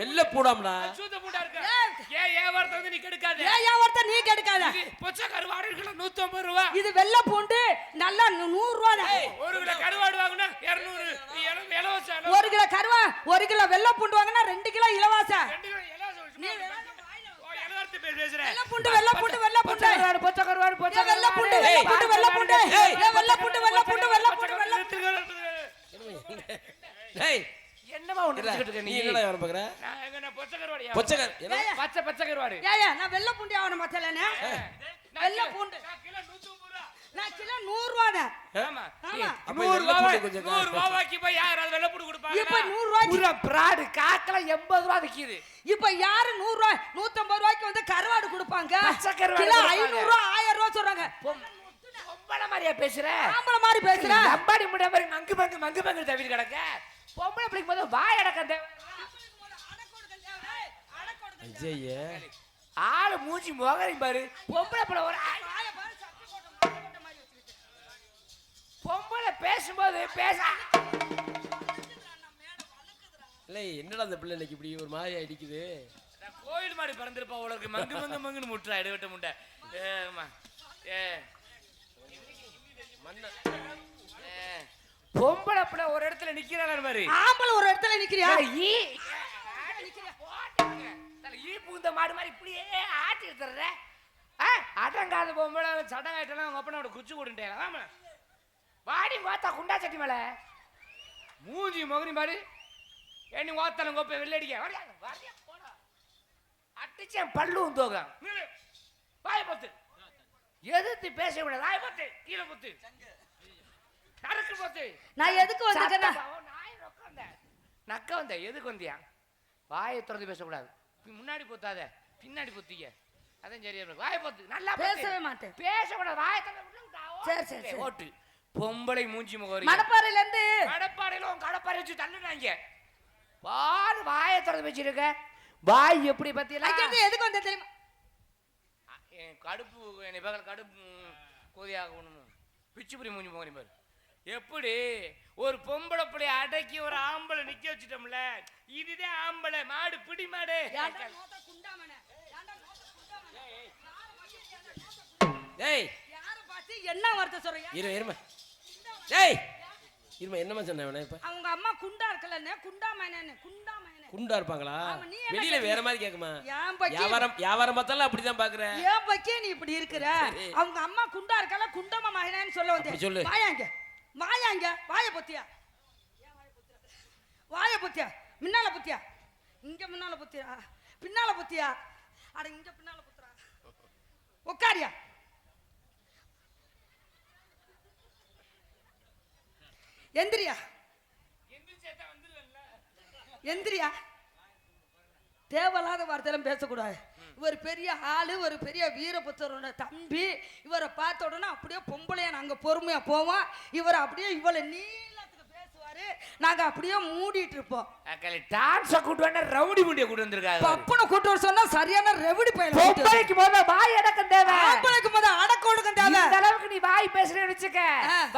வெள்ள பூடாம்டா பூண்டு. சூத்த பூண்டா இருக்கு. ஏய். ஏன் வியாபாரத்தை வந்து நீ கெடுக்காத. ஏன் வியாபாரத்தை நீ கெடுக்காத பொச்சை கருவாடு கிலோ 150 ரூபா. இது வெள்ளை பூண்டு நல்லா நூறு ரூபா. ஒரு கிலோ கருவாடு வாங்குனா 200. இல- இலவசம், இலவசம். ஒரு கிலோ கருவா ஒரு கிலோ வெள்ளை பூண்டு வாங்கினா ரெண்டு கிலோ இலவசம் ரெண்டு கிலோ இலவசம். நீ. வெள்ளை பூண்டு வெள்ளை பூண்டு வெள்ளை பூண்டு பொச்சை கருவாடு, பொச்சை வெள்ளை பூண்டு. வெள்ளை பூண்டு வெள்ளை பூண்டு ஏய். ஏன் வெள்ளை பூண்டு வெள்ளை பூண்டு வெள்ளை பூண்டு வெள்ளை பூண்டு டேய் என்னமா ஒண்ணு நினைச்சுக்கிட்டு இருக்க நீ? நீ? என்னடா வியாபாரம் பார்க்கற நான் எங்க நான் பொச்சை கருவாடு பொச்சக்கர் என்ன ஏய், பச்சை பச்சை கருவாடு ஏய் ஏய், நான் வெள்ளை பூண்டு நான். வெள்ளை கிலோ- பூண்டு. நான் கிலோ 150 ரூபா. நான் கிலோ நூறு ரூபா தான் ஆமா. ஆமா. அப்ப நூறு வெள்ளை ரூபாய் பூண்டு கொஞ்சம் நூறு ரூபாய்க்கு போய் யார் அது வெள்ளை பூண்டு கொடுப்பாங்க இப்ப நூறு ரூபாய்க்கு பூரா பிராடு காக்கல எண்பது ரூபா விக்குது. இப்ப யாரு நூறு ரூபாய் நூத்தம்பது ரூபாய்க்கு வந்து கருவாடு கொடுப்பாங்க? பச்சை கருவாடு கிலோ கொடுப்பாங்க. ஐநூறு ரூபாய் ஆயிரம் ரூபாய் சொல்றாங்க பொம்பளை மாதிரியா பேசுற? ஆம்பளை மாதிரி பேசுற? லம்பாடி முட்டை மாதிரி மங்கு மங்கு மங்கு மங்கு தவிர கிடக்க. பொம்பளை பிடிக்கும் போது வாய் அடக்க தேவை. ஆளு மூஞ்சி முகரி பாரு. பொம்பளை பிள்ளை ஒரு. பொம்பளை பேசும்போது பேச இல்லை என்னடா அந்த பிள்ளை இன்னைக்கு இப்படி ஒரு மாதிரி அடிக்குது? கோயில் மாடி பிறந்திருப்பா உலருக்கு மங்கு மங்கு மங்குன்னு முட்டுறா இடைவெட்ட முட்டை. ஏமா ஏ மண்ண ஏ. பொம்பளை பிள்ளை ஒரு இடத்துல நிக்கிறாள் மாதிரி ஆம்பளை ஒரு இடத்துல நிக்கிறியா? ஈ தல ஈ புகுந்த மாடு மாதிரி இப்படியே ஆட்டி எடுத்துற அடங்காத பொம்பளை சடங்காயிட்டெல்லாம் அவங்க அப்பனோட குச்சி கொடுண்டேன் ஆமா வாடி வாத்தா குண்டா சட்டி மேல. மூஞ்சி மகனி பாரு ஏனி வாத்தலம் கோப்பை வெள்ளடிக்க அட்டிச்சேன் பல்லும் தோகம். வாய பொத்து. எதிர்த்து பேச கூடாது வாய பொத்து. கீழே பொத்து. நறுக்கு பொத்து நான் எதுக்கு நாய் நொக்க வந்த. வந்த எதுக்கு வந்தியா? வாயை திறந்து பேசக்கூடாது. முன்னாடி பொத்தாத பின்னாடி பொத்திக்க. அதான் சரியா இருக்கும். வாயை பொத்து நல்லா. பேசவே மாட்டேன். பேசக்கூடாது வாயை. சரி, சரி, சரி. ஓட்டு. பொம்பளை மூஞ்சி முகரி மணப்பாறையில இருந்து கடப்பாறையில உன் கடப்பாறை வச்சு தள்ளுனாங்க பாரு வாயை திறந்து வச்சிருக்க வாய் எப்படி பத்தியெல்லாம்? எதுக்கு வந்தேன் தெரியுமா? என் கடுப்பு என்னை பகல் கடுப்பு கொதியாகணும்? பிச்சுப்புரி மூஞ்சி போகிறேன் பாரு. எப்படி? ஒரு பொம்பளை பிள்ளைய அடக்கி ஒரு ஆம்பளை நிக்க வச்சுட்டோம்ல. இதுதான் ஆம்பளை மாடு பிடி மாடு. பார்த்து என்ன வார்த்தை சொல்றீங்க? இரு இருமா. டேய் இருமா என்னம்மா சொன்ன இவனை இப்ப? அவங்க அம்மா குண்டா இருக்கலன்னு குண்டாமனே குண்டாமனே குண்டா இருப்பாங்களா? ஆமா, நீ என்ன வெளியில வேற மாதிரி கேக்குமா? வியாபாரம் வியாபாரம் பார்த்தாலும் அப்படிதான் பாக்குற. ஏன் பக்கி நீ இப்படி இருக்கிற. அவங்க அம்மா குண்டா இருக்கல குண்டமா மகனேன்னு சொல்ல அப்படி சொல்லு. வந்தேன் வாயா இங்க வாய பொத்தியா? வாய பொத்தியா? முன்னால பொத்தியா? இங்க முன்னால பொத்தியா? பின்னால பொத்தியா? அட இங்க பின்னால பொத்துறா. உட்காரியா எந்திரியா? எந்திரியா? தேவையில்லாத வார்த்தையெல்லாம் பேசக்கூடாது. இவர் பெரிய ஆளு ஒரு பெரிய வீரபுத்தரோட தம்பி. இவரை பார்த்த உடனே அப்படியே பொம்பளையா நாங்கள் பொறுமையா போவோம். இவர் அப்படியே இவளை நீ நாங்க அப்படியே மூடிட்டு இருப்போம். டான்ஸ கூட்டு வந்தா ரவுடி முண்டிய கூட்டு வந்திருக்காரு. பப்புனை கூட்டு வர சொன்னா சரியான ரெவடி பையன். பொம்பளைக்கு போத வாய் அடக்கம் தேவை. ஆம்பளைக்கு முத அடக்க ஒடுக்கம் தேவை. இந்த அளவுக்கு நீ வாய் பேசுறேன்னு வச்சுக்க.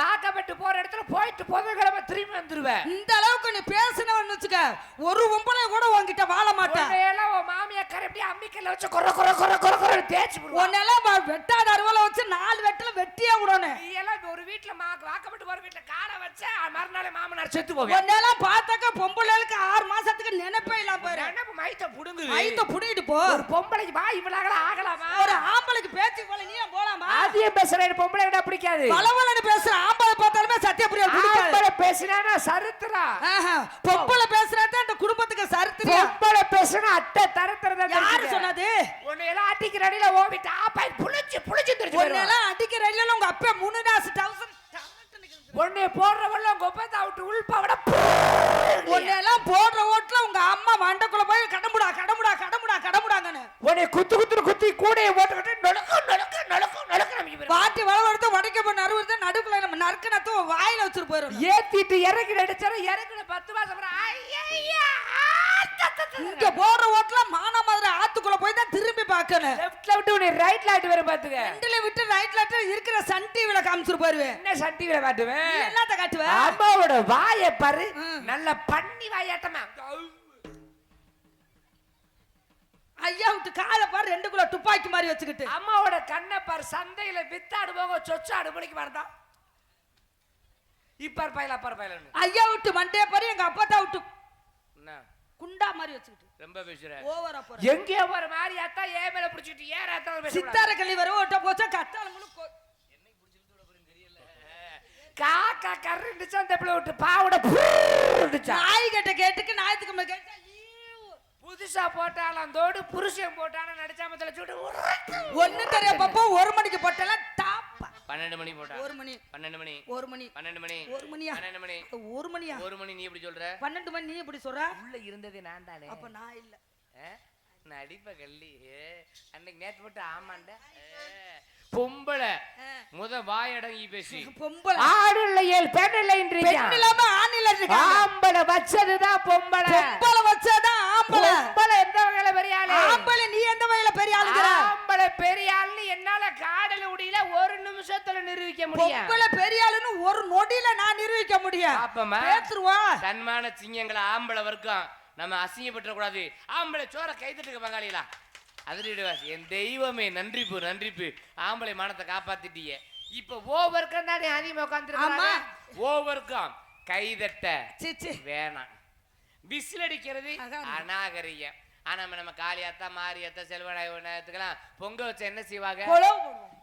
வாக்கப்பட்டு போற இடத்துல போயிட்டு புதன்கிழமை திரும்பி வந்துருவ. இந்த அளவுக்கு நீ பேசினவன்னு வச்சுக்க ஒரு பொம்பளை கூட உன்கிட்ட வாழ மாட்டேன். உன்னையெல்லாம் உன் மாமியா கரப்பி அம்மிக்கல்ல வச்சு கொர கொர கொர கொர கொர தேய்ச்சி. உன்னெல்லாம் வெட்டாத அருவால வச்சு நாலு வெட்டில வெட்டியே விடணும். நீ எல்லாம் ஒரு வீட்டுல மா வாக்கப்பட்டு போற வீட்டுல காலை வச்ச மறுநாள் மாமனார் செத்து போவேன் உன்னெல்லாம் பார்த்தாக்க பொம்பளைகளுக்கு ஆறு மாசத்துக்கு நினைப்பே இல்லாம போயிரு. நினைப்பு மைத்த புடுங்குது? ஐத்த புடிக்கிட்டு போ. ஒரு பொம்பளைக்கு வாய் இவ்வளவு ஆகலாமா? ஒரு ஆம்பளைக்கு பேச்சு போல நீ போலாமா? ஆதியம் பேசுற பொம்பளை கிட்ட பிடிக்காது? பலவலன்னு பேசுற ஆம்பளை பார்த்தாலுமே சத்தியப்பிரியா பிடிக்காது. ஆம்பளை பேசினா சரித்திரா பொம்பளை பேசுறத இந்த குடும்பத்துக்கு சரித்திரியா பொம்பளை பேசுனா அட்டை தரத்திரதா யாரு சொன்னது? உன்னை எல்லாம் அட்டிக்கிற அடியில ஓவிட்டு ஆப்பாய் புளிச்சு புளிச்சு தெரிஞ்சு போயிடுவா. உன்னெல்லாம் அடிக்கிற இல்ல உங்க அப்பா மூணு டாஸ் தௌசண்ட் உன்னை போடுறவள்ள உங்க ஒப்பந்த விட்டு உள்பாவட உன்னெல்லாம் போடுற ஓட்டுல உங்க அம்மா மண்டக்குள்ள போய் கடமுடா கடமுடா கடமுடா கடமுடாங்கன்னு உன்னை குத்து குத்து குத்தி கூடையை போட்டுக்கிட்டு நொழுக்கு நொழுக்கு நொழுக்கு நொழுக்கு நம்பிக்கை போயிரு. பாட்டி வளவடுத்து வடைக்க போய் நறுவடுத்து நடுக்குள்ள நம்ம நறுக்கணத்து வாயில வச்சுட்டு போயிடும் ஏத்திட்டு இறக்கிட அடிச்சாரு இறக்கிட பத்து மாசம் அப்புறம் ஐயையா, ஆத்த இங்க போற ஓட்டுல மானாமதுரை ஆத்துக்குள்ள போய் தான் திரும்பி பார்க்கணும் லெஃப்ட்ல விட்டு உன்னை ரைட்ல ஆட்டு வர பாத்துக்க ரெண்டுல விட்டு ரைட்ல இருக்கிற சன் டிவில காமிச்சிட்டு போயிருவேன் என்ன சட்டிவில காட்டுவேன் என்னத்த காட்டுவ? அம்மாவோட வாயை பாரு. நல்ல பண்ணி வாயாட்டமா. ஐயா விட்டு காலை பாரு ரெண்டு குள்ள துப்பாக்கி மாதிரி வச்சுக்கிட்டு. அம்மாவோட கண்ணை பாரு சந்தையில வித்தாடு போக சொச்சு ஆடு மணிக்கு வரதான் இப்பார் பயில அப்பார் பயில ஐயா விட்டு மண்டே பாரு எங்க அப்பா விட்டு என்ன? குண்டா மாதிரி வச்சுக்கிட்டு. ரொம்ப பேசுற ஓவரா போற. எங்கேயோ ஒரு மாதிரி அத்தா ஏன் மேல பிடிச்சிட்டு ஏன் அத்தா பேச சித்தார கள்ளி வர ஓட்ட போச்சா கத்தாளங்களும் கொ- காக்கா கருண்டுச்சு அந்த பிள்ளை விட்டு பாவோட பூண்டுச்சா நாய் கிட்ட கேட்டுக்கு நாயத்துக்கு மேல கேட்டா. புதுசா போட்டாலும் தோடு புருஷன் போட்டாலும் நடிச்சாமத்துல சுட்டு ஒண்ணு தெரிய பாப்பா ஒரு மணிக்கு போட்டலாம் பன்னெண்டு மணி போட்டா. ஒரு மணி. பன்னெண்டு மணி. ஒரு மணி. பன்னெண்டு மணி. ஒரு மணியா? பன்னெண்டு மணி. ஒரு மணியா? ஒரு மணி நீ எப்படி சொல்ற? பன்னெண்டு மணி நீ எப்படி சொல்ற? உள்ள இருந்தது நான் தானே. அப்ப நான் இல்ல. நடிப்ப கள்ளி. அன்னைக்கு நேத்து மட்டும் ஆமாண்ட? பொம்பளை. முத வாயடங்கி பேசி. பொம்பளை. ஆடு இல்லையேல் பெண் இல்லைன்றீங்க இல்லாம ஆண் இல்ல இருக்காங்க. ஆம்பளை வச்சதுதான் பொம்பளை. பொம்பளை வச்சாதான் ஆம்பளை. பொம்பளை எந்த வகையில பெரிய ஆளு ஆம்பளை நீ எந்த வகையில பெரிய ஆளுங்கிற ஆம்பளை பெரிய ஆள்னு என்னால காடல முடியல ஒரு நிமிஷத்துல நிரூபிக்க முடியும். பொம்பளை பெரிய ஆளுன்னு ஒரு நொடியில நான் நிரூபிக்க முடியும். பாப்போமா? பேத்துருவா தன்மான சிங்கங்களை ஆம்பளை வர்க்கம். நம்ம அசிங்கப்பட்டுற கூடாது. ஆம்பளை சோற கைத்தட்டுக்கு பங்காளிகளா? அதிரிடுவாஸ் என் தெய்வமே நன்றிப்பு நன்றிப்பு. ஆம்பளை மானத்தை காப்பாத்திட்டீங்க. இப்ப ஓவர்க்கம் தானே அதிகமா உட்காந்துருக்காங்க. ஓவர்க்கம் கைதட்ட வேணாம். விசில் அடிக்கிறது. அநாகரிகம். ஆனா நம்ம காளியாத்தா மாரியாத்தா செல்வநாயகத்துக்கெல்லாம் பொங்க வச்ச என்ன செய்வாங்க.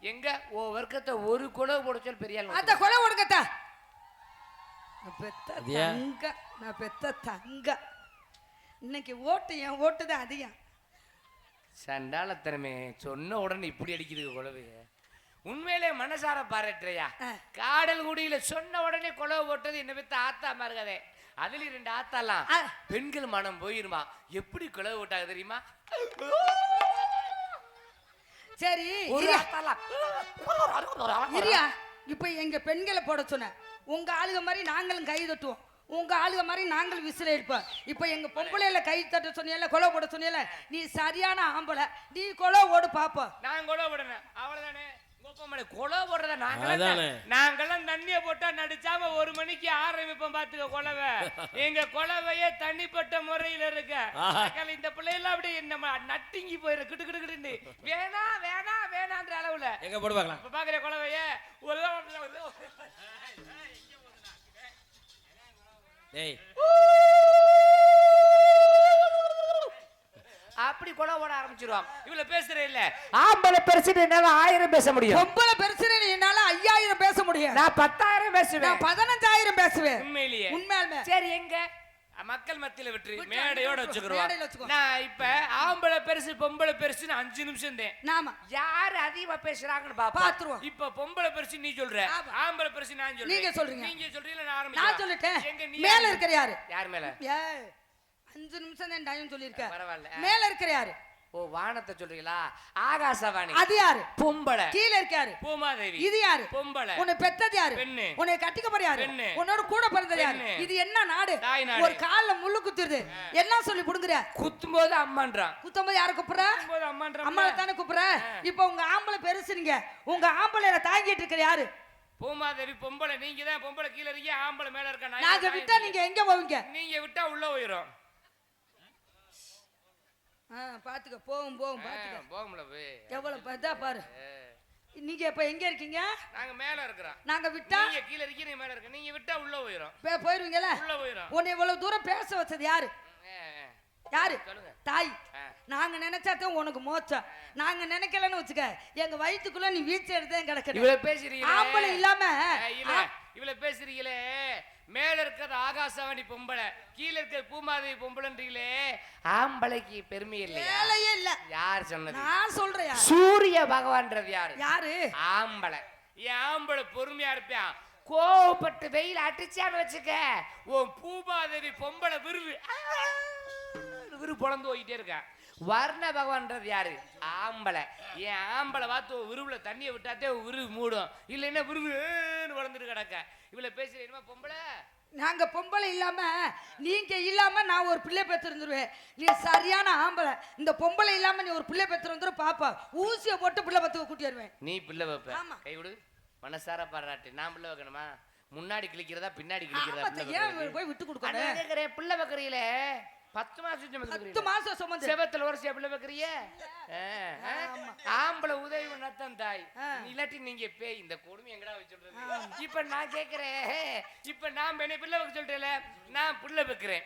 எங்க? ஓ வர்க்கத்தை ஒரு குலவு போட சொல்லி பெரிய அத்த கொலை கொடுக்கத்தா நான் பெத்த அதியா? தங்க நான் பெத்த தங்க. இன்னைக்கு ஓட்டு என் ஓட்டு தான் அதிகம். சண்டாளத்தனமே சொன்ன உடனே இப்படி அடிக்குது குழவு உண்மையிலே மனசார பாராட்டுறியா? ஆ. காடல் குடியில சொன்ன உடனே குழவு போட்டது என்ன பெத்த ஆத்தா மாருகதே. அதுல ரெண்டு ஆத்தாலாம். ஆ. பெண்கள் மனம் போயிருமா? எப்படி குழவு போட்டாங்க தெரியுமா? சரி இரியா, இப்ப எங்க பெண்களை போட சொன்ன. உங்க ஆளுக மாதிரி நாங்களும் கை தட்டுவோம். உங்க ஆளுக மாதிரி நாங்களும் விசில் எடுப்போம் இப்ப எங்க பொம்பளையில கை தட்ட சொன்னியல கொலை போட சொன்னியல நீ சரியான ஆம்பளை. நீ கொலை ஓடு பாப்போம். நான் கொலை போடுறேன். அவ்வளவுதானே? கொலை போடுறத நாங்களாம். நாங்கெல்லாம் தண்ணிய போட்டா நடிச்சாம ஒரு மணிக்கு ஆரம்பிப்போம் பாத்துக்க கொலவை. எங்க கொலவையே தனிப்பட்ட முறையில இருக்க. இந்த பிள்ளையெல்லாம் அப்படியே நம்ம நட்டிங்கி போயிரு கிட்டு கிட்டு கிட்டுன்னு வேணா வேணா வேணான்ற அளவுல. எங்க போட்டு பார்க்கலாம். இப்ப பாக்குற கொலவைய அப்படி கொலை போட ஆரம்பிச்சிருவான் இவ்வளவு பேசுற இல்ல. ஆம்பளை பெருசுட்டு என்னால ஆயிரம் பேச முடியும். பொம்பளை பெருசுன்னு என்னால ஐயாயிரம் பேச முடியும். நான் பத்தாயிரம் பேசுவேன். நான் பதினஞ்சாயிரம் பேசுவேன். உண்மையிலேயே. உண்மையாலுமே. சரி எங்க? மக்கள் மத்தியில விட்டு விட்டு மேடையோட வச்சுக்கிறோம். மேடையில வச்சுக்கோ. நான் இப்ப ஆம்பளை பெருசு பொம்பளை பெருசுன்னு அஞ்சு நிமிஷம் இருந்தேன். நாம. யார் அதிகமா பேசுறாங்கன்னு பாத்துருவோம். இப்ப பொம்பளை பெருசு நீ சொல்ற. ஆமா. ஆம்பளை பெருசு நான் சொல்றேன். நீங்க சொல்றீங்க. நீங்க சொல்றீங்களா நான் நான் ஆரம்பிக்கிறேன் சொல்லிட்டேன். எங்க நீ மேல. இருக்கிற யாரு? யார் மேல? ஏ அஞ்சு நிமிஷம் தான் டைம் சொல்லியிருக்க. பரவாயில்ல. மேல இருக்கிற யாரு? ஓ வானத்தை சொல்றீங்களா? ஆகாசவாணி. அது யாரு? பொம்பளை கீழ இருக்க யாரு? பூமாதேவி. இது யாரு? பொம்பளை உன்னை பெத்தது யாரு? பெண்ணு. உன்னை கட்டிக்க போற யாரு? பெண்ணு. உன்னோட கூட பிறந்தது யாரு. இது என்ன நாடு. ஒரு கால்ல முள்ளு குத்துருது என்ன சொல்லி புடுங்குற? குத்தும் போது அம்மான்றான் குத்தம்போது யார கூப்பிடுற? குத்தும் போது அம்மான்றான் அம்மாவை தானே கூப்பிடுற? இப்போ உங்க ஆம்பளை பெருசுனீங்க. உங்க ஆம்பளையில தாங்கிட்டு இருக்கிற யாரு? பூமாதேவி பொம்பளை. நீங்க தான் பொம்பளை. கீழ இருக்கீங்க. ஆம்பளை மேல இருக்க? நாங்க விட்டா நீங்க? எங்க போவீங்க? நீங்க விட்டா உள்ள போயிரும். பாத்துக்க போவும் போவும் பாத்துக்க. போகும்ல போய். எவ்வளவு பார்த்தா பாரு. நீங்க இப்ப எங்க இருக்கீங்க? நாங்க மேல இருக்கிறோம். நாங்க விட்டா? நீங்க கீழ இருக்கீங்க மேல இருக்க நீங்க விட்டா உள்ள போயிரும். பே- போயிருவீங்கல்ல? உள்ள போயிரும். உன்னை இவ்வளவு தூரம் பேச வச்சது யாரு. யாரு? தாய். நாங்க நினைச்சாதான் உனக்கு மோச்சம். நாங்க நினைக்கலன்னு வச்சுக்க எங்க வயித்துக்குள்ள நீ வீச்சு எடுத்தே கிடக்கணும் இவ்வளவு பேசுறீங்களே. ஆம்பளை இல்லாம இவ்வளவு பேசுறீங்களே. மேல இருக்கிறது ஆகாசவாணி பொம்பளை கீழ இருக்கிற பூமாதேவி பொம்பளைன்றீங்களே ஆம்பளைக்கு பெருமை இல்லையா? வேலையே இல்ல. யார் சொன்னது? நான் சொல்றேன். சூரிய பகவான்றது யாரு? யாரு? ஆம்பளை. என் ஆம்பளை பொறுமையா இருப்பான் கோவப்பட்டு வெயில் அடிச்சான்னு வச்சுக்க உன் பூமாதேவி பொம்பளை விருது விரு பொழந்து போயிட்டே இருக்கேன் வர்ண பகவான்ன்றது யாரு? ஆம்பளை. என் ஆம்பளை பார்த்து ஒரு விருவுல தண்ணியை விட்டாத்தே விருவு மூடும். இல்லைன்னா விருவுன்னு வளர்ந்துட்டு கிடக்க. இவ்வளவு பேசுற என்னமா பொம்பளை? நாங்க பொம்பளை இல்லாம நீங்க இல்லாம நான் ஒரு பிள்ளை பெற்றிருந்துருவேன் நீ சரியான ஆம்பளை. இந்த பொம்பளை இல்லாம நீ ஒரு பிள்ளை பெற்றிருந்துரு பாப்பா. ஊசியை போட்டு பிள்ளை பத்துக்க கூட்டிடுவேன் நீ பிள்ளை வைப்ப. ஆமா. கை விடு மனசார பாராட்டு. நான் பிள்ளை வைக்கணுமா? முன்னாடி கிழிக்கிறதா பின்னாடி கிழிக்கிறதா? போய் விட்டு கொடுக்கணும்? பிள்ளை வைக்கிறீங்களே. பத்து மாசம் பத்து. மாசம் சுமந்து செவத்துல வருஷம் பிள்ளை வைக்கிறிய? ஆம்பளை உதவி நத்தம் தாய். இல்லாட்டி நீங்க பேய் இந்த கொடுமை எங்கடா வச்சு சொல்றது? இப்ப நான் கேக்குறேன். இப்ப நான் என்ன பிள்ளை வைக்க சொல்றேன்ல நான் பிள்ளை வைக்கிறேன்.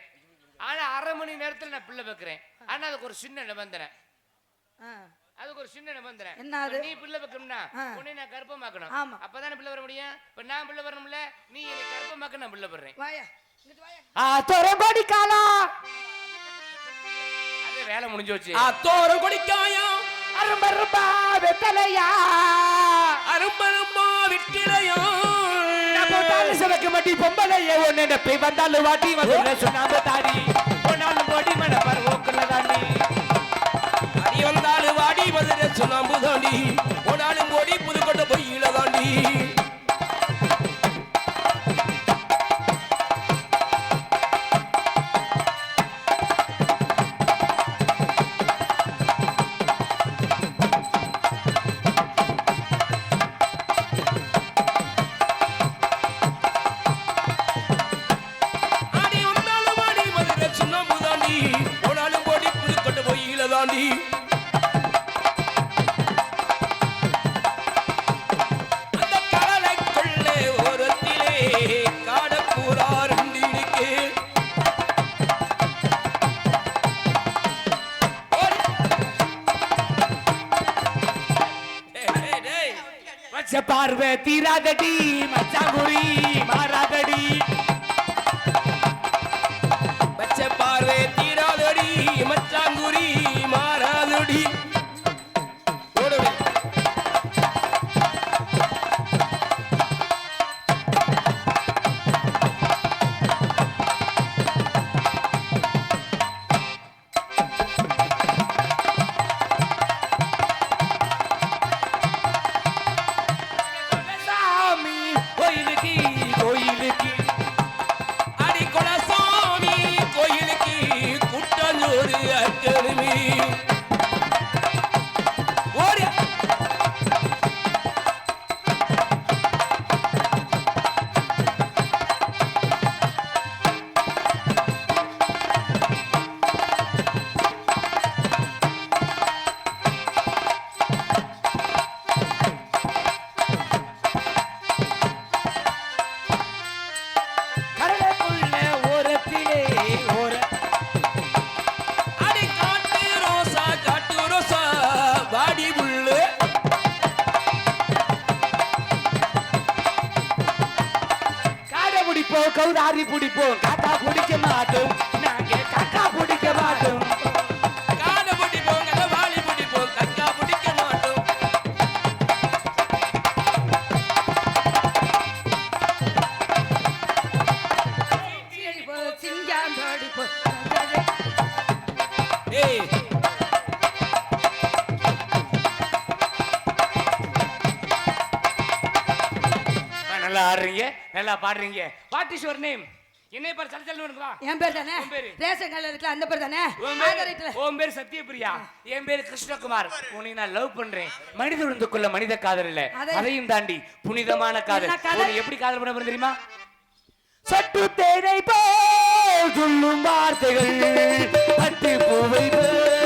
ஆனா அரை மணி நேரத்துல நான் பிள்ளை வைக்கிறேன். ஆனா அதுக்கு ஒரு சின்ன நிபந்தனை. அதுக்கு ஒரு சின்ன நிபந்தனை. நீ பிள்ளை வைக்கணும்னா. உன்னை நான் கர்ப்பமாக்கணும். அப்பதானே பிள்ளை வர முடியும்? இப்ப நான் பிள்ளை வரணும்ல நீ என்னை கர்ப்பமாக்க நான் பிள்ளை வர்றேன். தொரங்கோடி காலம் அதே வேலை முடிஞ்சு வச்சு அத்தோரம் கொடிக்காயம் அரும்பரும்பா வெத்தலையா? அரும்பரும்பா விட்டிலையும் சிவக்கு மட்டி பொம்பளைய ஒன்னு நப்பி வந்தாலும் வாட்டி வந்து சுண்ணாம்பு தாடி. ஒன்னாலும் போடி மன பருவோக்குள்ள தாண்டி. அடி வந்தாலு வாடி மதுரை சுண்ணாம்பு தாண்டி. போனாலும் ஓடி புதுக்கொண்ட பொய்யில தாண்டி. பார்வை தீராதடி மச்சாங்குடி மாறாதடி. பிடிப்போம் பிடிப்போம் காக்கா பிடிக்க மாட்டோம் நாங்க காக்கா பிடிக்க மாட்டோம். பிடிப்போம் பிடிக்க மாட்டோம். ஏய். நல்லா ஆடுறீங்க நல்லா பாடுறீங்க. வாட் இஸ் யுவர் நேம் என்ன பேர் சல் சல் வா என் பேர் தானே? உன் பேரு? ரேஷன் கார்டுல இருக்கல அந்த பேர் தானே? உன் பேரு? ஐட்டில. உன் பேர் சத்யபிரியா. என் பேர் கிருஷ்ணகுமார். உன்னை நான் லவ் பண்றேன். மனித உணர்ந்துக்குள்ள மனித காதல் இல்ல. அதை- அதையும் தாண்டி புனிதமான காதல்? உன்னை எப்படி காதல் பண்ண போறேன் தெரியுமா? சட்டு தேனை போல் சொல்லும் வார்த்தைகள். பட்டு பூவை போல்